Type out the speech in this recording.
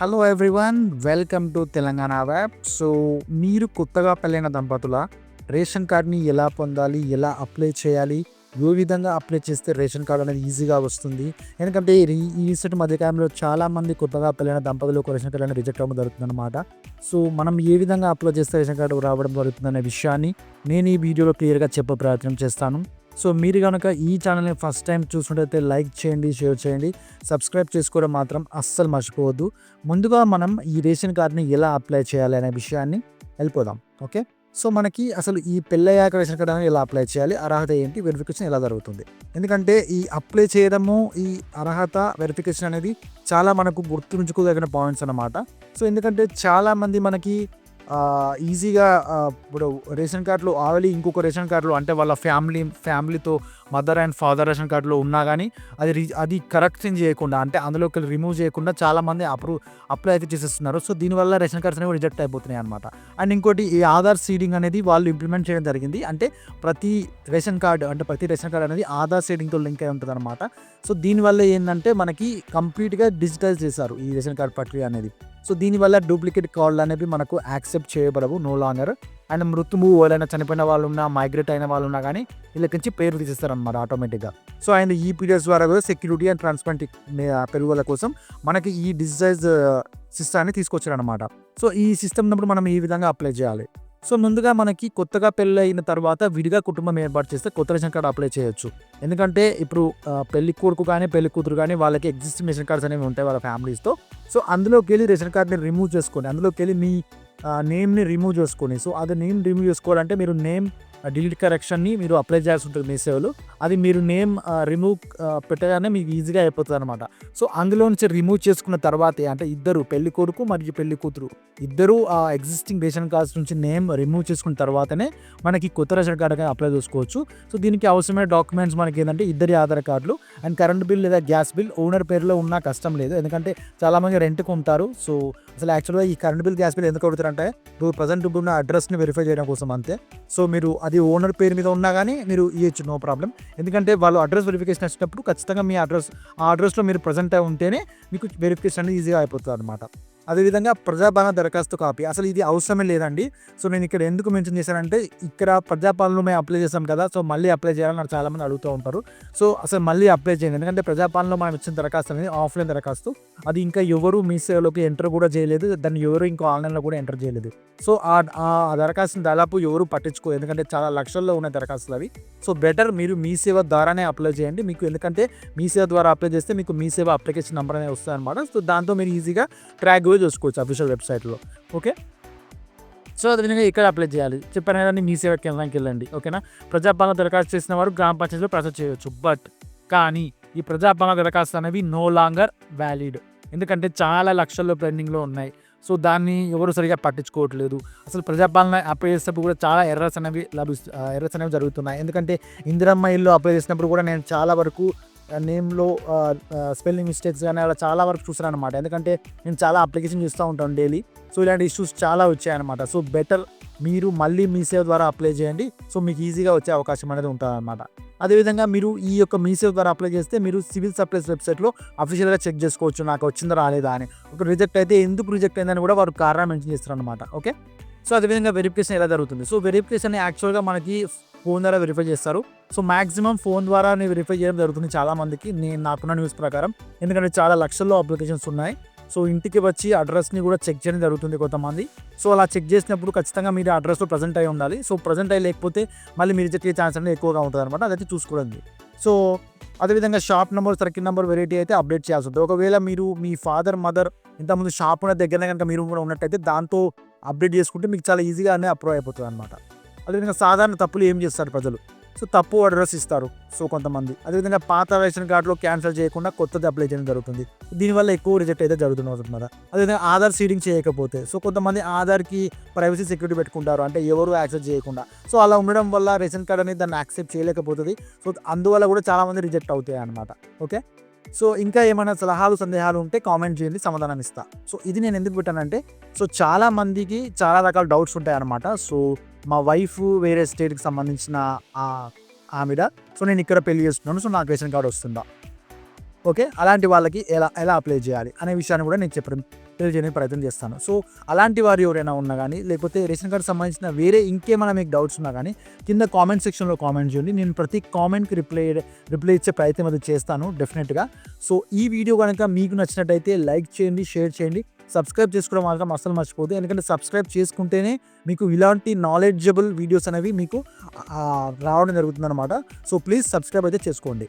Hello everyone welcome to Telangana app so మీరు కొత్తగా పెళ్ళైన దంపతుల? రేషన్ కార్డ్ని ఎలా పొందాలి? ఎలా అప్లై చేయాలి? ఏ విధంగా అప్లై చేస్తే రేషన్ కార్డు అనేది ఈజీగా వస్తుంది? ఎందుకంటే ఈ రీసెంట్ మధ్యకాలంలో చాలామంది కొత్తగా పెళ్ళైన దంపతులు ఒక రేషన్ కార్డు అనేది రిజెక్ట్ అవ్వడం జరుగుతుందన్నమాట. సో మనం ఏ విధంగా అప్లై చేస్తే రేషన్ కార్డు రావడం జరుగుతుందనే విషయాన్ని నేను ఈ వీడియోలో క్లియర్గా చెప్పే ప్రయత్నం చేస్తాను. సో మీరు కనుక ఈ ఛానల్ని ఫస్ట్ టైం చూసినట్టయితే లైక్ చేయండి షేర్ చేయండి. సబ్స్క్రైబ్ చేసుకోవడం మాత్రం అస్సలు మర్చిపోవద్దు. ముందుగా మనం ఈ రేషన్ కార్డ్ని ఎలా అప్లై చేయాలి అనే విషయాన్ని వెళ్ళిపోదాం. ఓకే? సో మనకి అసలు ఈ పెళ్ళయ్యాక రేషన్ కార్డ్ అనేది ఎలా అప్లై చేయాలి? అర్హత ఏంటి? వెరిఫికేషన్ ఎలా జరుగుతుంది? ఎందుకంటే ఈ అప్లై చేయడము ఈ అర్హత వెరిఫికేషన్ అనేది చాలా మనకు గుర్తుంచుకోదగిన పాయింట్స్ అన్నమాట. సో ఎందుకంటే చాలామంది మనకి ఈజీగా ఇప్పుడు రేషన్ కార్డులో ఆల్రెడీ ఇంకొక రేషన్ కార్డులో అంటే వాళ్ళ ఫ్యామిలీ ఫ్యామిలీతో మదర్ అండ్ ఫాదర్ రేషన్ కార్డులో ఉన్నా కానీ అది అది కరెక్షన్ చేయకుండా అంటే అందులోకి రిమూవ్ చేయకుండా చాలామంది అప్రూవ్ అప్లై అయితే చేసేస్తున్నారు. సో దీనివల్ల రేషన్ కార్డ్స్ అనేవి రిజెక్ట్ అయిపోతున్నాయి అనమాట అండ్ ఇంకోటి ఈ ఆధార్ సీడింగ్ అనేది వాళ్ళు ఇంప్లిమెంట్ చేయడం జరిగింది. అంటే ప్రతి రేషన్ కార్డు అంటే ప్రతి రేషన్ కార్డు అనేది ఆధార్ సీడింగ్తో లింక్ అయి ఉంటుంది అనమాట సో దీనివల్ల ఏంటంటే మనకి కంప్లీట్గా డిజిటైజ్ చేశారు ఈ రేషన్ కార్డ్ ప్రక్రియ అనేది. సో దీనివల్ల డూప్లికేట్ కార్డులు అనేవి మనకు యాక్సెప్ట్ చేయబడవు నో లాంగర్. అండ్ మృతుము ఎవరైనా చనిపోయిన వాళ్ళు ఉన్నా మైగ్రేట్ అయిన వాళ్ళు ఉన్నా కానీ వీళ్ళకి నుంచి పేరు తీసేస్తారనమాట ఆటోమేటిక్గా సో అండ్ ఈ పీరియడ్స్ ద్వారా కూడా సెక్యూరిటీ అండ్ ట్రాన్స్పరెంట్ పెరుగుదల కోసం మనకి ఈ డిజిటైజ్ సిస్టాన్ని uh, తీసుకొచ్చారనమాట సో ఈ సిస్టమ్ ఉన్నప్పుడు మనం ఈ విధంగా అప్లై చేయాలి? సో ముందుగా మనకి కొత్తగా పెళ్ళైన తర్వాత విడిగా కుటుంబం ఏర్పాటు చేస్తే కొత్త రేషన్ కార్డు అప్లై చేయొచ్చు. ఎందుకంటే ఇప్పుడు పెళ్ళి కొడుకు కానీ పెళ్ళి కూతురు కానీ వాళ్ళకి ఎగ్జిస్టింగ్ రేషన్ కార్డ్స్ అనేవి ఉంటాయి వాళ్ళ ఫ్యామిలీస్తో సో అందులోకి వెళ్ళి రేషన్ కార్డ్ని రిమూవ్ చేసుకోండి అందులోకి వెళ్ళి మీ నేమ్ని రిమూవ్ చేసుకొని సో అది నేమ్ రిమూవ్ చేసుకోవాలంటే మీరు నేమ్ డిలీట్ కరెక్షన్ని మీరు అప్లై చేయాల్సి ఉంటుంది మీ సేవలు అది మీరు నేమ్ రిమూవ్ పెట్టగానే మీకు ఈజీగా అయిపోతుంది అనమాట సో అందులో నుంచి రిమూవ్ చేసుకున్న తర్వాతే అంటే ఇద్దరు పెళ్ళి కొడుకు మరియు పెళ్ళి కూతురు. ఇద్దరు ఆ ఎగ్జిస్టింగ్ రేషన్ కార్డ్స్ నుంచి నేమ్ రిమూవ్ చేసుకున్న తర్వాతనే మనకి కొత్త రేషన్ కార్డు అప్లై చేసుకోవచ్చు. సో దీనికి అవసరమైన డాక్యుమెంట్స్ మనకి ఏంటంటే ఇద్దరి ఆధార్ కార్డులు అండ్ కరెంట్ బిల్ లేదా గ్యాస్ బిల్ ఓనర్ పేరులో ఉన్నా కష్టం లేదు. ఎందుకంటే చాలామంది రెంట్కు ఉంటారు. సో అసలు యాక్చువల్గా ఈ కరెంట్ బిల్ గ్యాస్ బిల్ ఎందుకు అడుగుతారంటే ఇప్పుడు ప్రజెంట్ ఇప్పుడు ఉన్న అడ్రస్ని వెరిఫై చేయడం కోసం అంతే. సో మీరు అది ఓనర్ పేరు మీద ఉన్నా కానీ మీరు ఇవ్వచ్చు నో ప్రాబ్లం ఎందుకంటే వాళ్ళు అడ్రస్ వెరిఫికేషన్ వచ్చినప్పుడు ఖచ్చితంగా మీ అడ్రస్ ఆ అడ్రస్లో మీరు ప్రజెంట్ అయి ఉంటేనే మీకు వెరిఫికేషన్ అనేది ఈజీగా అయిపోతుంది అనమాట అదేవిధంగా ప్రజాపాలన దరఖాస్తు కాపీ. అసలు ఇది అవసరమే లేదండి. సో నేను ఇక్కడ ఎందుకు మెన్షన్ చేశానంటే ఇక్కడ ప్రజాపాలన మేము అప్లై చేసాం కదా సో మళ్ళీ అప్లై చేయాలని నాకు చాలామంది అడుగుతూ ఉంటారు. సో అసలు మళ్ళీ అప్లై చేయండి. ఎందుకంటే ప్రజాపాలనలో మనం ఇచ్చిన దరఖాస్తు అనేది ఆఫ్లైన్ దరఖాస్తు. అది ఇంకా ఎవరు మీ సేవలోకి ఎంటర్ కూడా చేయలేదు. దాన్ని ఎవరు ఇంకా ఆన్లైన్లో కూడా ఎంటర్ చేయలేదు. సో ఆ ఆ దరఖాస్తుని దాదాపు ఎవరు పట్టించుకో ఎందుకంటే చాలా లక్షల్లో ఉన్న దరఖాస్తులు అవి. సో బెటర్ మీరు మీ సేవ ద్వారానే అప్లై చేయండి. మీకు ఎందుకంటే మీ సేవ ద్వారా అప్లై చేస్తే మీకు మీ సేవ అప్లికేషన్ నెంబర్ అనేది వస్తుంది అనమాట సో దాంతో మీరు ఈజీగా ట్రాక్ కూడా చూసుకోవచ్చు అఫీషియల్ వెబ్సైట్లో. ఓకే? సో అదేవిధంగా ఇక్కడ అప్లై చేయాలి. చెప్పాను కదా మీ సేవ కేంద్రానికి వెళ్ళండి. ఓకేనా? ప్రజాపాలన దరఖాస్తు చేసిన వారు గ్రామ పంచాయతీలో ప్రాసెస్ చేయవచ్చు బట్ కానీ ఈ ప్రజాపాలన దరఖాస్తు అనేవి నో లాంగర్ వ్యాలిడ్ ఎందుకంటే చాలా లక్షల్లో పెండింగ్లో ఉన్నాయి. సో దాన్ని ఎవరు సరిగా పట్టించుకోవట్లేదు. అసలు ప్రజాపాలన అప్లై చేసినప్పుడు కూడా చాలా ఎర్రస్ అనేవి లభిస్తు ఎర్రస్ అనేవి జరుగుతున్నాయి. ఎందుకంటే ఇందిరమ్మ ఇల్లు అప్లై చేసినప్పుడు కూడా నేను చాలా వరకు నేమ్లో స్పెల్లింగ్ మిస్టేక్స్ కానీ అలా చాలా వరకు చూసాను అనమాట ఎందుకంటే నేను చాలా అప్లికేషన్ చూస్తూ ఉంటాను డైలీ. సో ఇలాంటి ఇష్యూస్ చాలా వచ్చాయన్నమాట. సో బెటర్ మీరు మళ్ళీ మీ సేవ ద్వారా అప్లై చేయండి. సో మీకు ఈజీగా వచ్చే అవకాశం అనేది ఉంటుందన్నమాట. అదేవిధంగా మీరు ఈ యొక్క మీ సేవ ద్వారా అప్లై చేస్తే మీరు సివిల్ సప్లైస్ వెబ్సైట్లో అఫీషియల్గా చెక్ చేసుకోవచ్చు. నాకు వచ్చిందా రాలేదా అని. ఒక రిజెక్ట్ అయితే ఎందుకు రిజెక్ట్ అయిందని కూడా వారు కారణం మెన్షన్ చేస్తారు అనమాట ఓకే? సో అదేవిధంగా వెరిఫికేషన్ ఎలా జరుగుతుంది? సో వెరిఫికేషన్ యాక్చువల్గా మనకి ఫోన్ ద్వారా వెరిఫై చేస్తారు. సో మాక్సిమం ఫోన్ ద్వారా వెరిఫై చేయడం జరుగుతుంది చాలామందికి. నేను నాకున్న న్యూస్ ప్రకారం. ఎందుకంటే చాలా లక్షల్లో అప్లికేషన్స్ ఉన్నాయి. సో ఇంటికి వచ్చి అడ్రస్ని కూడా చెక్ చేయడం జరుగుతుంది కొంతమంది. సో అలా చెక్ చేసినప్పుడు ఖచ్చితంగా మీరు అడ్రస్లో ప్రజెంట్ అయి ఉండాలి. సో ప్రజెంట్ అయ్యి లేకపోతే మళ్ళీ మీరు రిజెక్ట్ ఛాన్స్ అనేది ఎక్కువగా ఉంటుంది అనమాట అదైతే చూసుకోండి. సో అదేవిధంగా shop number circle number variety అయితే అప్డేట్ చేయాల్సి ఉంటుంది ఒకవేళ మీరు మీ ఫాదర్ మదర్ ఇంతకుముందు షాప్ ఉన్న దగ్గరనే కనుక మీరు కూడా ఉన్నట్టయితే దాంతో అప్డేట్ చేసుకుంటే మీకు చాలా ఈజీగానే అప్రూవ్ అయిపోతుంది అనమాట అదేవిధంగా సాధారణ తప్పులు ఏం చేస్తారు ప్రజలు? సో తప్పు అడ్రస్ ఇస్తారు సో కొంతమంది. అదేవిధంగా పాత రేషన్ కార్డులో క్యాన్సిల్ చేయకుండా కొత్తది అప్లై చేయడం జరుగుతుంది. దీనివల్ల ఎక్కువ రిజెక్ట్ అయితే జరుగుతుంది అనమాట అదేవిధంగా ఆధార్ సీడింగ్ చేయకపోతే సో కొంతమంది ఆధార్కి ప్రైవసీ సెక్యూరిటీ పెట్టుకుంటారు. అంటే ఎవరు యాక్సెప్ట్ చేయకుండా. సో అలా ఉండడం వల్ల రేషన్ కార్డ్ అనేది దాన్ని యాక్సెప్ట్ చేయలేకపోతుంది. సో అందువల్ల కూడా చాలామంది రిజెక్ట్ అవుతాయి అనమాట ఓకే? సో ఇంకా ఏమైనా సలహాలు సందేహాలు ఉంటే కామెంట్ చేయండి సమాధానం ఇస్తా. సో ఇది నేను ఎందుకు పెట్టానంటే సో చాలా మందికి చాలా రకాల డౌట్స్ ఉంటాయి అనమాట సో మా వైఫ్ వేరే స్టేట్కి సంబంధించిన ఆ ఆవిడ సో నేను ఇక్కడ పెళ్ళి చేస్తున్నాను సో నాకు రేషన్ కార్డు వస్తుందా. ఓకే? అలాంటి వాళ్ళకి ఎలా ఎలా అప్లై చేయాలి అనే విషయాన్ని కూడా నేను చెప్పడం తెలియజేయడానికి ప్రయత్నం చేస్తాను. సో అలాంటి వారు ఎవరైనా ఉన్నా కానీ లేకపోతే రేషన్ కార్డు సంబంధించిన వేరే ఇంకేమైనా మీకు డౌట్స్ ఉన్నా కానీ కింద కామెంట్ సెక్షన్లో కామెంట్ చేయండి. నేను ప్రతి కామెంట్కి రిప్లై రిప్లై ఇచ్చే ప్రయత్నం అది చేస్తాను డెఫినెట్గా. సో ఈ వీడియో కనుక మీకు నచ్చినట్టయితే లైక్ చేయండి షేర్ చేయండి. సబ్స్క్రైబ్ చేసుకోవడం మాత్రం అసలు మర్చిపోదు ఎందుకంటే సబ్స్క్రైబ్ చేసుకుంటేనే మీకు ఇలాంటి నాలెడ్జబుల్ వీడియోస్ అనేవి మీకు రావడం జరుగుతుంది అనమాట సో ప్లీజ్ సబ్స్క్రైబ్ అయితే చేసుకోండి.